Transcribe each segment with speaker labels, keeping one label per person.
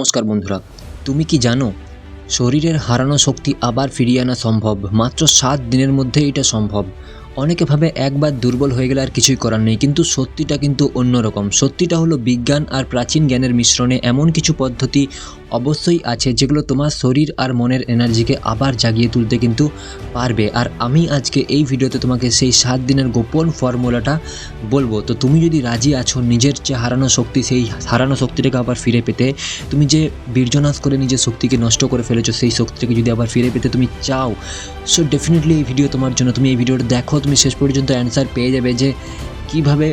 Speaker 1: নমস্কার বন্ধুরা, তুমি কি জানো, শরীরের হারানো শক্তি আবার ফিরিয়ে আনা সম্ভব? মাত্র সাত দিনের মধ্যে এটা সম্ভব। অনেকে ভাবে একবার দুর্বল হয়ে গেলে আর কিছুই করার নেই, কিন্তু সত্যিটা কিন্তু অন্যরকম। সত্যিটা হলো বিজ্ঞান আর প্রাচীন জ্ঞানের মিশ্রণে এমন কিছু পদ্ধতি অবশ্যই আছে যেগুলো তোমার শরীর আর মনের এনার্জিকে আবার জাগিয়ে তুলতে কিন্তু পারবে। আর আমি আজকে এই ভিডিওতে তোমাকে সেই সাত দিনের গোপন ফর্মুলাটা বলব। তো তুমি যদি রাজি আছো নিজের যে হারানো শক্তি, সেই হারানো শক্তিটাকে আবার ফিরে পেতে, তুমি যে বীর্যনাশ করে নিজের শক্তিকে নষ্ট করে ফেলেছো, সেই শক্তিকে যদি আবার ফিরে পেতে তুমি চাও সো ডেফিনেটলি এই ভিডিও তোমার জন্য। তুমি এই ভিডিওটা দেখো, তুমি শেষ পর্যন্ত অ্যান্সার পেয়ে যাবে যে কীভাবে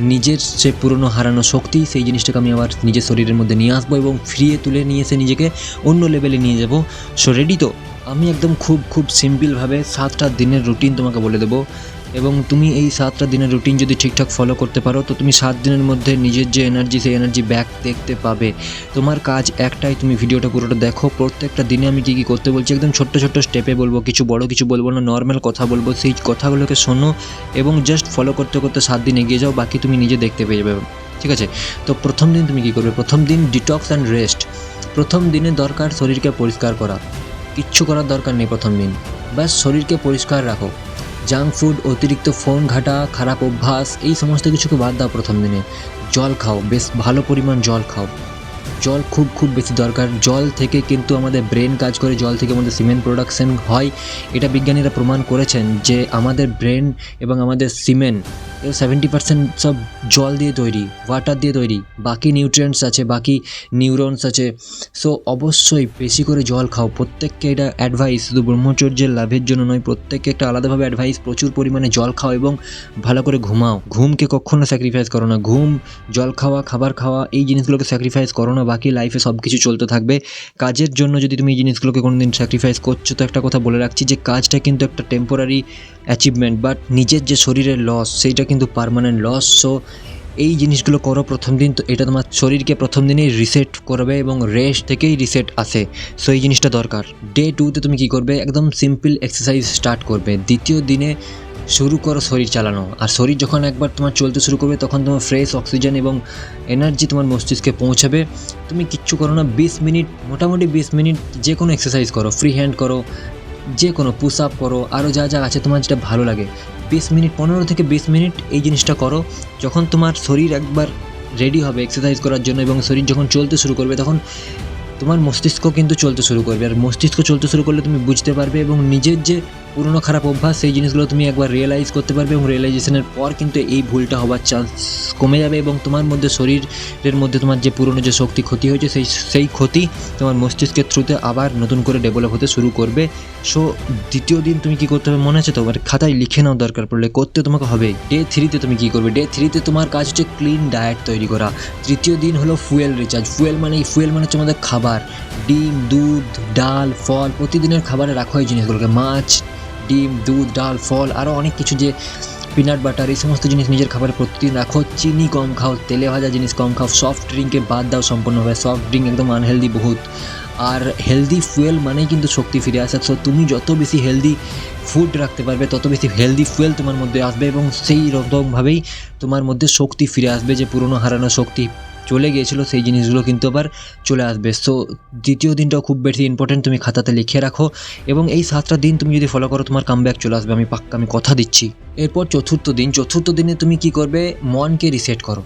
Speaker 1: নিজের যে পুরনো হারানো শক্তি, সেই জিনিসটাকে আমি আবার নিজের শরীরের মধ্যে নিয়ে আসব এবং ফিরিয়ে তুলে নিয়ে এসে নিজেকে অন্য লেভেলে নিয়ে যাব। সো রেডি তো? আমি একদম খুব খুব সিম্পলভাবে সাতটা দিনের রুটিন তোমাকে বলে দেবো। এবং তুমি এই সাতটা দিনের রুটিন যদি ঠিকঠাক ফলো করতে পারো, তো তুমি সাত দিনের মধ্যে নিজের যে এনার্জি সেই এনার্জি ব্যাক দেখতে পাবে। তোমার কাজ একটাই, তুমি ভিডিওটা পুরোটা দেখো। প্রত্যেকটা দিনে আমি কী কী করতে বলছি, একদম ছোট্ট ছোট্ট স্টেপে বলব। কিছু বড়, কিছু বলব না নর্মাল কথা বলব। সেই কথাগুলোকে শোনো এবং জাস্ট ফলো করতে করতে সাত দিন এগিয়ে যাও, বাকি তুমি নিজে দেখতে পেয়ে যাবে। ঠিক আছে? তো প্রথম দিন তুমি কী করবে? প্রথম দিন ডিটক্স অ্যান্ড রেস্ট প্রথম দিনে দরকার শরীরকে পরিষ্কার করা। কিচ্ছু করার দরকার নেই প্রথম দিন। ব্যাস, শরীরকে পরিষ্কার রাখো। জাঙ্ক ফুড, অতিরিক্ত ফোন ঘাটা, খারাপ অভ্যাস, এই সমস্ত কিছুকে বাদ দাও প্রথম দিনে। জল খাও, বেশ ভালো পরিমাণ জল খাও। জল খুব খুব বেশি দরকার। জল থেকে কিন্তু আমাদের ব্রেন কাজ করে, জল থেকে আমাদের সিমেন্ট প্রোডাকশন হয়। এটা বিজ্ঞানীরা প্রমাণ করেছেন যে আমাদের ব্রেন এবং আমাদের সিমেন্ট সেভেন্টি পার্সেন্ট সব জল দিয়ে তৈরি ওয়াটার দিয়ে তৈরি। বাকি নিউট্রিয়েন্টস আছে, বাকি নিউরনস আছে। সো অবশ্যই বেশি করে জল খাও। প্রত্যেককে এটা অ্যাডভাইস শুধু ব্রহ্মচর্যের লাভের জন্য নয়, প্রত্যেককে একটা আলাদাভাবে অ্যাডভাইস প্রচুর পরিমাণে জল খাও এবং ভালো করে ঘুমাও। ঘুমকে কখনো স্যাক্রিফাইস করো না। ঘুম, জল খাওয়া, খাবার খাওয়া, এই জিনিসগুলোকে স্যাক্রিফাইস করো না। বাকি লাইফে সব কিছু চলতে থাকবে। কাজের জন্য যদি তুমি এই জিনিসগুলোকে কোনো দিন স্যাক্রিফাইস করছ, তো একটা কথা বলে রাখছি যে, কাজটা কিন্তু একটা টেম্পোরারি অ্যাচিভমেন্ট বাট নিজের যে শরীরের লস সেইটা কিন্তু পারমানেন্ট লস সো এই জিনিসগুলো করো প্রথম দিন, তো এটা তোমার শরীরকে প্রথম দিনেই রিসেট করবে এবং রেস্ট থেকেই রিসেট আসে। সো এই জিনিসটা দরকার। ডে টুতে তুমি কী করবে? একদম সিম্পল এক্সারসাইজ স্টার্ট করবে। দ্বিতীয় দিনে শুরু করো শরীর চালানো। আর শরীর যখন একবার তোমার চলতে শুরু করবে, তখন তোমার ফ্রেশ অক্সিজেন এবং এনার্জি তোমার মস্তিষ্কে পৌঁছাবে। তুমি কিচ্ছু করো না। বিশ মিনিট, মোটামুটি বিশ মিনিট যে কোনো এক্সারসাইজ করো। ফ্রি হ্যান্ড করো যে কোনো পুশ আপ করো। আরও যা যা আছে তোমার যেটা ভালো লাগে। বিশ মিনিট, পনেরো থেকে বিশ মিনিট এই জিনিসটা করো। যখন তোমার শরীর একবার রেডি হবে এক্সারসাইজ করার জন্য এবং শরীর যখন চলতে শুরু করবে, তখন তোমার মস্তিষ্ক কিন্তু চলতে শুরু করবে। আর মস্তিষ্ক চলতে শুরু করলে তুমি বুঝতে পারবে এবং নিজের যে পুরনো খারাপ অভ্যাস, সেই জিনিসগুলো তুমি একবার রিয়েলাইজ করতে পারবে এবং রিয়েলাইজেশনের পর কিন্তু এই ভুলটা হওয়ার চান্স কমে যাবে এবং তোমার মধ্যে শরীরের মধ্যে তোমার যে পুরনো যে শক্তি ক্ষতি হয়েছে, সেই সেই ক্ষতি তোমার মস্তিষ্কের থ্রুতে আবার নতুন করে ডেভেলপ হতে শুরু করবে। সো দ্বিতীয় দিন তুমি কি করতে হবে মনে আছে তো মানে খাতায় লিখে নাও দরকার পড়লে, করতে তোমাকে হবে। ডে থ্রিতে তুমি কি করবে? ডে থ্রিতে তোমার কাজ হচ্ছে ক্লিন ডায়েট তৈরি করা। তৃতীয় দিন হলো ফুয়েল রিচার্জ ফুয়েল মানে ফুয়েল মানে হচ্ছে আমাদের খাবার। ডিম, দুধ, ডাল, ফল প্রতিদিনের খাবারে রাখো এই জিনিসগুলোকে। মাছ, ডিম, দুধ, ডাল, ফল আরও অনেক কিছু যে পিনাট বাটার এই সমস্ত জিনিস নিজের খাবারে প্রতিদিন রাখো। চিনি কম খাও, তেলে ভাজা জিনিস কম খাও সফট ড্রিঙ্কে বাদ দাও সম্পূর্ণভাবে সফট ড্রিঙ্ক একদম আনহেলদি বহুত। আর হেলদি ফুয়েল মানেই কিন্তু শক্তি ফিরে আসে। সো তুমি যত বেশি হেলদি ফুড রাখতে পারবে, তত বেশি হেলদি ফুয়েল তোমার মধ্যে আসবে এবং সেই রকমভাবেই তোমার মধ্যে শক্তি ফিরে আসবে যে পুরনো হারানো শক্তি। চলে গিয়েছিল, সেই জিনিসগুলো কিন্তু আবার চলে আসবে। সো দ্বিতীয় দিনটাও খুব বেশি ইম্পর্টেন্ট তুমি খাতাতে লিখে রাখো এবং এই সাতটা দিন তুমি যদি ফলো করো, তোমার কামব্যাক চলে আসবে, আমি পাক্কা, আমি কথা দিচ্ছি। এরপর চতুর্থ দিন, চতুর্থ দিনে তুমি কি করবে? মনকে রিসেট করো।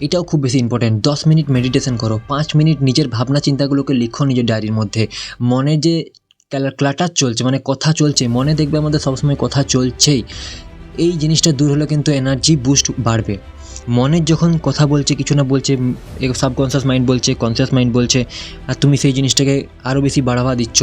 Speaker 1: এটাও খুব বেশি ইম্পর্টেন্ট দশ মিনিট মেডিটেশন করো, পাঁচ মিনিট নিজের ভাবনা চিন্তাগুলোকে লিখো নিজের ডায়েরির মধ্যে। মনে যে ক্লাটার চলছে মানে কথা চলছে, মনে দেখবে আমাদের সবসময় কথা চলছেই। এই জিনিসটা দূর হলে কিন্তু এনার্জি বুস্ট বাড়বে। মনের যখন কথা বলছে, কিছু না বলছে সাবকনসিয়াস মাইন্ড বলছে কনসিয়াস মাইন্ড বলছে, আর তুমি সেই জিনিসটাকে আরও বেশি বাড়াবা দিচ্ছ,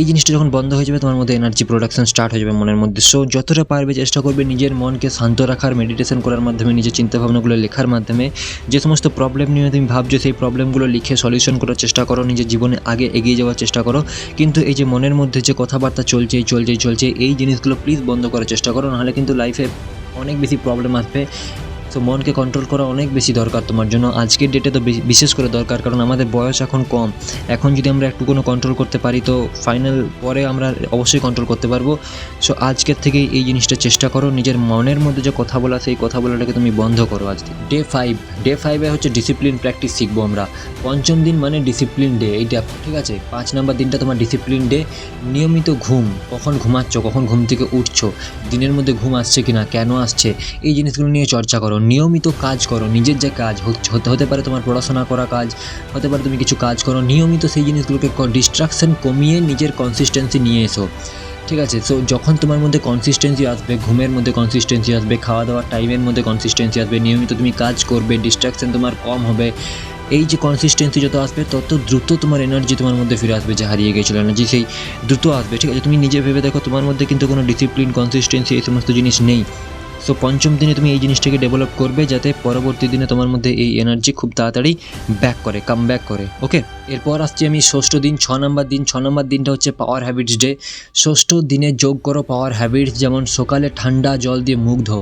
Speaker 1: এই জিনিসটা যখন বন্ধ হয়ে যাবে, তোমার মধ্যে এনার্জি প্রোডাকশন স্টার্ট হয়ে যাবে মনের মধ্যে। সো যতটা পারবে চেষ্টা করবে নিজের মনকে শান্ত রাখার মেডিটেশন করার মাধ্যমে, নিজের চিন্তাভাবনাগুলো লেখার মাধ্যমে, যে সমস্ত প্রবলেম নিয়ে তুমি ভাবছ, সেই প্রবলেমগুলো লিখে সলিউশন করার চেষ্টা করো, নিজের জীবনে আগে এগিয়ে যাওয়ার চেষ্টা করো। কিন্তু এই যে মনের মধ্যে যে কথাবার্তা চলছে চলছে চলছে, এই জিনিসগুলো প্লিজ বন্ধ করার চেষ্টা করো, নাহলে কিন্তু লাইফে অনেক বেশি প্রবলেম আসবে। তো মনকে কন্ট্রোল করা অনেক বেশি দরকার তোমার জন্য। আজকের ডেটে তো বেশি- বিশেষ করে দরকার, কারণ আমাদের বয়স এখন কম। এখন যদি আমরা একটু কোনো কন্ট্রোল করতে পারি, তো ফাইনাল পরে আমরা অবশ্যই কন্ট্রোল করতে পারব। সো আজকের থেকেই এই জিনিসটা চেষ্টা করো, নিজের মনের মধ্যে যে কথা বলা, সেই কথা বলাটাকে তুমি বন্ধ করো আজ ডে ফাইভ ডে ফাইভে হচ্ছে ডিসিপ্লিন প্র্যাকটিস শিখব আমরা। পঞ্চম দিন মানে ডিসিপ্লিন ডে এইটা ঠিক আছে? পাঁচ নাম্বার দিনটা তোমার ডিসিপ্লিন ডে নিয়মিত ঘুম। কখন ঘুমাচ্ছ, কখন ঘুম থেকে উঠছো, দিনের মধ্যে ঘুম আসছে কি না কেন আসছে, এই জিনিসগুলো নিয়ে চর্চা করো। নিয়মিত কাজ করো, নিজের যে কাজ হতে হতে পারে তোমার পড়াশোনা করা কাজ, হতে পারে তুমি কিছু কাজ করো, নিয়মিত সেই জিনিসগুলোকে ডিস্ট্রাকশন কমিয়ে নিজের কনসিস্টেন্সি নিয়ে এসো। ঠিক আছে? সো যখন তোমার মধ্যে কনসিস্টেন্সি আসবে, ঘুমের মধ্যে কনসিস্টেন্সি আসবে খাওয়া দাওয়ার টাইমের মধ্যে কনসিস্টেন্সি আসবে, নিয়মিত তুমি কাজ করবে ডিস্ট্রাকশন তোমার কম হবে, এই যে কনসিস্টেন্সি যত আসবে, তত দ্রুত তোমার এনার্জি তোমার মধ্যে ফিরে আসবে যে হারিয়ে গেছিল এনার্জি সেই দ্রুত আসবে। ঠিক আছে? তুমি নিজে ভেবে দেখো, তোমার মধ্যে কিন্তু কোনো ডিসিপ্লিন কনসিস্টেন্সি এই সমস্ত জিনিস নেই। সো পঞ্চম দিনে তুমি এই জিনিসটাকে ডেভেলপ করবে যাতে পরবর্তী দিনে তোমার মধ্যে এই এনার্জি খুব তাড়াতাড়ি ব্যাক করে কাম ব্যাক করে ওকে এরপর আসছি আমি ষষ্ঠ দিন, ছ নম্বর দিন, ছ নম্বর দিনটা হচ্ছে পাওয়ার হ্যাবিটস ডে ষষ্ঠ দিনে যোগ করো পাওয়ার হ্যাবিটস যেমন সকালে ঠান্ডা জল দিয়ে মুখ ধো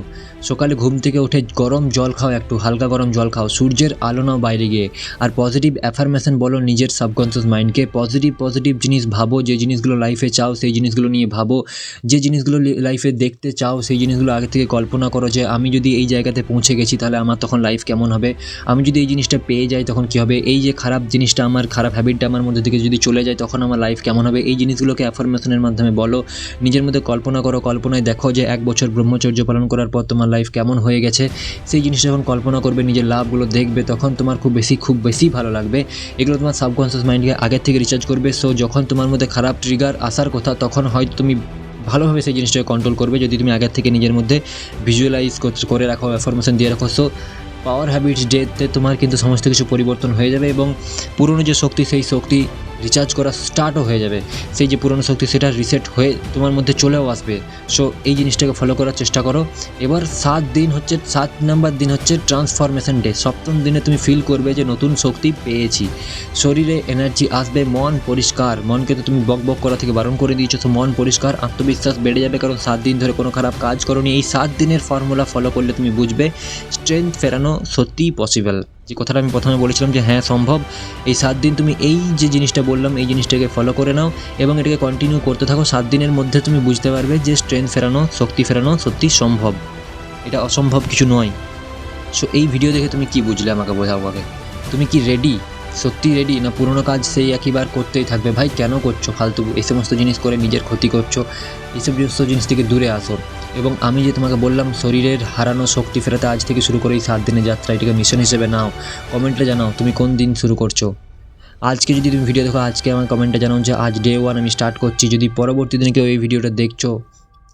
Speaker 1: সকালে ঘুম থেকে উঠে গরম জল খাও একটু, হালকা গরম জল খাও, সূর্যের আলো নাও বাইরে গিয়ে, আর পজিটিভ অ্যাফার্মেশন বলো নিজের সাবকনসিয়াস মাইন্ডকে পজিটিভ পজিটিভ জিনিস ভাবো, যে জিনিসগুলো লাইফে চাও সেই জিনিসগুলো নিয়ে ভাবো, যে জিনিসগুলো লাইফে দেখতে চাও সেই জিনিসগুলো আগে থেকে কল্পনা করো যে আমি যদি এই জায়গাতে পৌঁছে গেছি, তাহলে আমার তখন লাইফ কেমন হবে? আমি যদি এই জিনিসটা পেয়ে যাই, তখন কী হবে? এই যে খারাপ জিনিসটা আমার, খারাপ হ্যাবিটটা আমার মধ্যে থেকে যদি চলে যায়, তখন আমার লাইফ কেমন হবে? এই জিনিসগুলোকে অ্যাফার্মেশনের মাধ্যমে বলো। নিজের মধ্যে কল্পনা করো, কল্পনায় দেখো যে এক বছর ব্রহ্মচর্য পালন করার পর তোমার লাইফ কেমন হয়ে গেছে। সেই জিনিসটা যখন কল্পনা করবে, নিজের লাভগুলো দেখবে, তখন তোমার খুব বেশি খুব বেশি ভালো লাগবে। এগুলো তোমার সাবকনসিয়াস মাইন্ডকে আগের থেকে রিচার্জ করবে। সো যখন তোমার মধ্যে খারাপ ট্রিগার আসার কথা, তখন হয়তো তুমি ভালোভাবে সেই জিনিসটাকে কন্ট্রোল করবে যদি তুমি আগের থেকে নিজের মধ্যে ভিজুয়ালাইজ করে রাখো ইনফরমেশন দিয়ে রাখো। সো পাওয়ার হ্যাবিটস ডেতে তোমার কিন্তু সমস্ত কিছু পরিবর্তন হয়ে যাবে এবং পুরনো যে শক্তি, সেই শক্তি রিচার্জ করা স্টার্টও হয়ে যাবে। সেই যে পুরনো শক্তি, সেটা রিসেট হয়ে তোমার মধ্যে চলেও আসবে। সো এই জিনিসটাকে ফলো করার চেষ্টা করো। এবার সাত দিন হচ্ছে, সাত নাম্বার দিন হচ্ছে ট্রান্সফরমেশন ডে সপ্তম দিনে তুমি ফিল করবে যে নতুন শক্তি পেয়েছি। শরীরে এনার্জি আসবে, মন পরিষ্কার। মনকে তো তুমি বক বক করা থেকে বারণ করে দিয়েছ, তো মন পরিষ্কার, আত্মবিশ্বাস বেড়ে যাবে, কারণ সাত দিন ধরে কোনো খারাপ কাজ করোনি। এই সাত দিনের ফর্মুলা ফলো করলে তুমি বুঝবে স্ট্রেংথ ফেরানো সত্যিই পসিবল যে কথাটা আমি প্রথমে বলেছিলাম যে হ্যাঁ সম্ভব। এই সাত দিন তুমি এই যে জিনিসটা বললাম, এই জিনিসটাকে ফলো করে নাও এবং এটাকে কন্টিনিউ করতে থাকো। সাত দিনের মধ্যে তুমি বুঝতে পারবে যে স্ট্রেংথ ফেরানো, শক্তি ফেরানো সত্যি সম্ভব। এটা অসম্ভব কিছু নয়। সো এই ভিডিও দেখে তুমি কি বুঝলে আমাকে বোঝাও আগে? তুমি কি রেডি সত্যি রেডি না পুরোনো কাজ সেই একইবার করতেই থাকবে? ভাই, কেন করছ? ফালতু এই সমস্ত জিনিস করে নিজের ক্ষতি করছ। এইসব সমস্ত জিনিস থেকে দূরে আসো। এবং আমি যে তোমাকে বললাম, শরীরের হারানো শক্তি ফেরাতে আজ থেকে শুরু করে এই সাত দিনের যাত্রা, এটাকে মিশন হিসেবে নাও। কমেন্টে জানাও, তুমি কোন দিন শুরু করছ? আজকে যদি তুমি ভিডিও দেখো, আজকে আমার কমেন্টে জানাও যে, আজ ডে ওয়ান আমি স্টার্ট করছি। যদি পরবর্তী দিনে কেউ এই ভিডিওটা দেখছ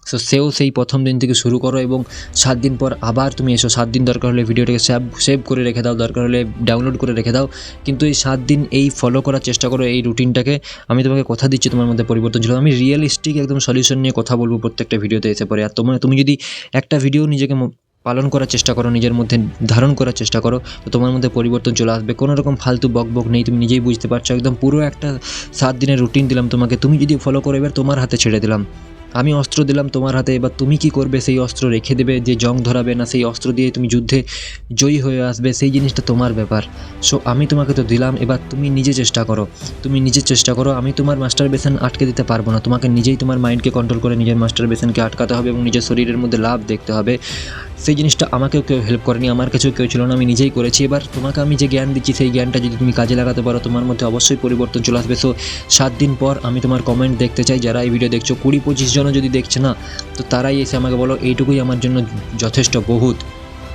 Speaker 1: সো সেও সেই প্রথম দিন থেকে শুরু করো এবং সাত দিন পর আবার তুমি এসো। সাত দিন দরকার হলে ভিডিওটাকে সেভ সেভ করে রেখে দাও। দরকার হলে ডাউনলোড করে রেখে দাও। কিন্তু এই সাত দিন এই ফলো করার চেষ্টা করো এই রুটিনটাকে আমি তোমাকে কথা দিচ্ছি, তোমার মধ্যে পরিবর্তন ছিল। আমি রিয়েলিস্টিক একদম সলিউশন নিয়ে কথা বলব প্রত্যেকটা ভিডিওতে এসে পরে আর তোমার, তুমি যদি একটা ভিডিও নিজেকে পালন করার চেষ্টা করো, নিজের মধ্যে ধারণ করার চেষ্টা করো, তো তোমার মধ্যে পরিবর্তন চলে আসবে। কোনো রকম ফালতু বক বক নেই, তুমি নিজেই বুঝতে পারছ। একদম পুরো একটা সাত দিনের রুটিন দিলাম তোমাকে। তুমি যদি ফলো করো, এবার তোমার হাতে ছেড়ে দিলাম। আমি অস্ত্র দিলাম তোমার হাতে, এবার তুমি কি করবে? সেই অস্ত্র রেখে দেবে, যে জং ধরাবে না, সেই অস্ত্র দিয়ে তুমি যুদ্ধে জয়ী হয়ে আসবে, সেই জিনিসটা তোমার ব্যাপার। সো আমি তোমাকে তো দিলাম, এবার তুমি নিজে চেষ্টা করো। তুমি নিজে চেষ্টা করো, আমি তোমার মাস্টার বেসন আটকে দিতে পারব না। তোমাকে নিজেই তোমার মাইন্ডকে কন্ট্রোল করে নিজের মাস্টার বেসনকে আটকাতে হবে এবং নিজের শরীরের মধ্যে লাভ দেখতে হবে। সেই জিনিসটা আমাকেও কেউ হেল্প করেনি, আমার কাছেও কেউ ছিল না, আমি নিজেই করেছি। এবার তোমাকে আমি যে জ্ঞান দিচ্ছি, সেই জ্ঞানটা যদি তুমি কাজে লাগাতে পারো, তোমার মধ্যে অবশ্যই পরিবর্তন চলে আসবে। সো সাত দিন পর আমি তোমার কমেন্ট দেখতে চাই, যারা এই ভিডিও দেখছ, কুড়ি পঁচিশ জনও যদি দেখছে না, তো তারাই এসে আমাকে বলো, এইটুকুই আমার জন্য যথেষ্ট বহুত।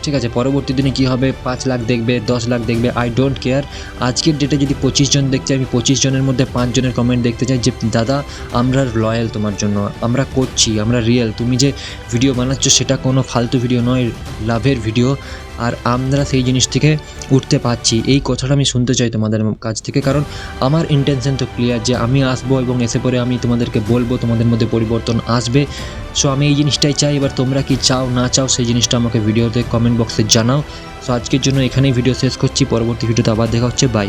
Speaker 1: ঠিক আছে, পরবর্তী দিনে কী হবে? পাঁচ লাখ দেখবে, দশ লাখ দেখবে আই ডোন্ট কেয়ার আজকের ডেটে যদি পঁচিশ জন দেখছে, আমি পঁচিশ জনের মধ্যে পাঁচজনের কমেন্ট দেখতে চাই যে, দাদা, আমরা লয়াল তোমার জন্য, আমরা করছি, আমরা রিয়েল তুমি যে ভিডিও বানাচ্ছ, সেটা কোনো ফালতু ভিডিও নয়, লাভের ভিডিও আর আমরা সেই জিনিস থেকে উঠতে পারছি। এই কথাটা আমি শুনতে চাই তোমাদের কাছ থেকে, কারণ আমার ইন্টেনশন তো ক্লিয়ার যে আমি আসব এবং এসে পরে আমি তোমাদেরকে বলব, তোমাদের মধ্যে পরিবর্তন আসবে। সো আমি এই জিনিসটাই চাই। এবার তোমরা কি চাও, না চাও, সেই জিনিসটা আমাকে ভিডিওতে কমেন্ট বক্সে জানাও। সো আজকের জন্য এখানেই ভিডিও শেষ করছি। পরবর্তী ভিডিওতে আবার দেখা হচ্ছে। বাই